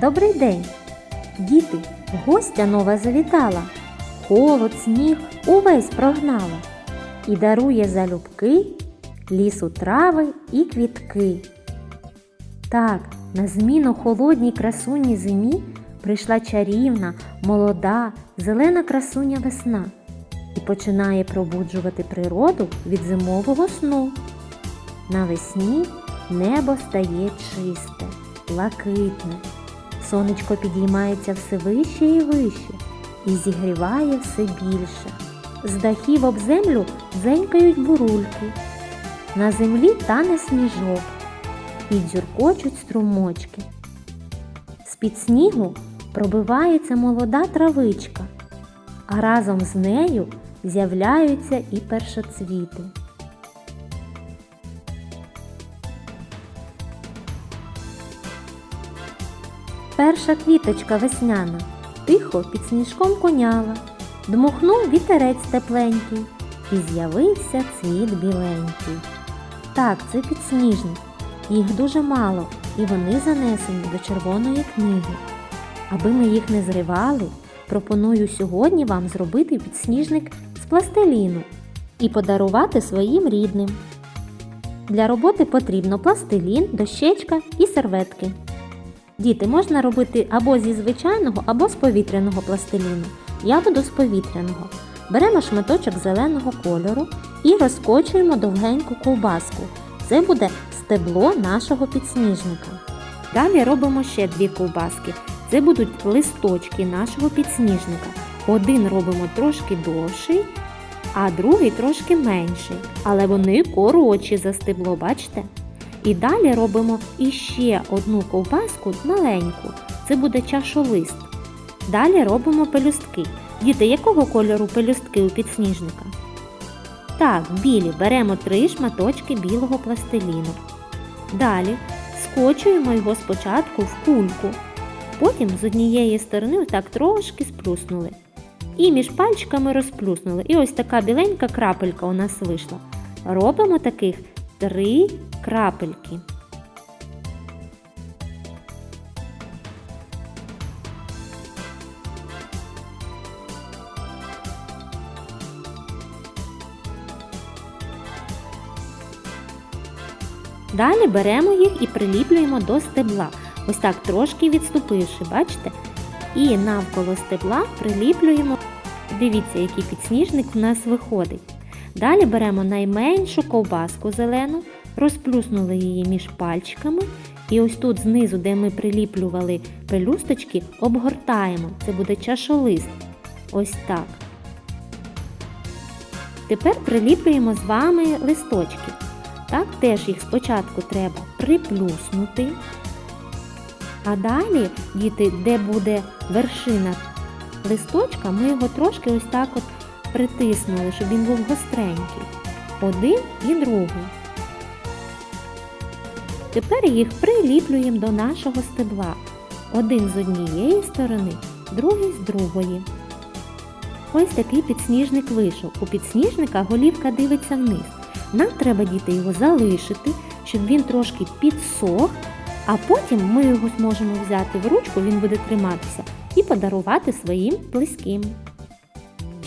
Добрий день! Діти, гостя нова завітала, холод, сніг увесь прогнала і дарує залюбки лісу трави і квітки. Так, на зміну холодній красуні зимі прийшла чарівна, молода, зелена красуня весна і починає пробуджувати природу від зимового сну. Навесні небо стає чисте, блакитне. Сонечко підіймається все вище і вище і зігріває все більше. З дахів об землю дзенькають бурульки. На землі тане сніжок і дзюркочуть струмочки. З-під снігу пробивається молода травичка, а разом з нею з'являються і першоцвіти. Перша квіточка весняна тихо під сніжком коняла, дмухнув вітерець тепленький, і з'явився цвіт біленький. Так, це підсніжник. Їх дуже мало, і вони занесені до червоної книги. Аби ми їх не зривали, пропоную сьогодні вам зробити підсніжник з пластиліну і подарувати своїм рідним. Для роботи потрібно пластилін, дощечка і серветки. Діти можна робити або зі звичайного, або з повітряного пластиліну. Я буду з повітряного. Беремо шматочок зеленого кольору і розкочуємо довгеньку ковбаску. Це буде стебло нашого підсніжника. Далі робимо ще дві ковбаски. Це будуть листочки нашого підсніжника. Один робимо трошки довший, а другий трошки менший. Але вони коротші за стебло, бачите? І далі робимо іще одну ковбаску маленьку. Це буде чашолист. Далі робимо пелюстки. Діти, якого кольору пелюстки у підсніжника? Так, білі. Беремо три шматочки білого пластиліну. Далі скочуємо його спочатку в кульку. Потім з однієї сторони отак трошки сплюснули. І між пальчиками розплюснули. І ось така біленька крапелька у нас вийшла. Робимо таких три крапельки. Далі беремо їх і приліплюємо до стебла. Ось так трошки відступивши, бачите? І навколо стебла приліплюємо. Дивіться, який підсніжник у нас виходить. Далі беремо найменшу ковбаску зелену, розплюснули її між пальчиками. І ось тут знизу, де ми приліплювали пелюсточки, обгортаємо. Це буде чашолист. Ось так. Тепер приліплюємо з вами листочки. Так, теж їх спочатку треба приплюснути. А далі, діти, де буде вершина листочка, ми його трошки ось так от притиснули, щоб він був гостренький. Один і другий. Тепер їх приліплюємо до нашого стебла. Один з однієї сторони, другий з другої. Ось такий підсніжник вийшов. У підсніжника голівка дивиться вниз. Нам треба діти його залишити, щоб він трошки підсох, а потім ми його зможемо взяти в ручку, він буде триматися, і подарувати своїм близьким.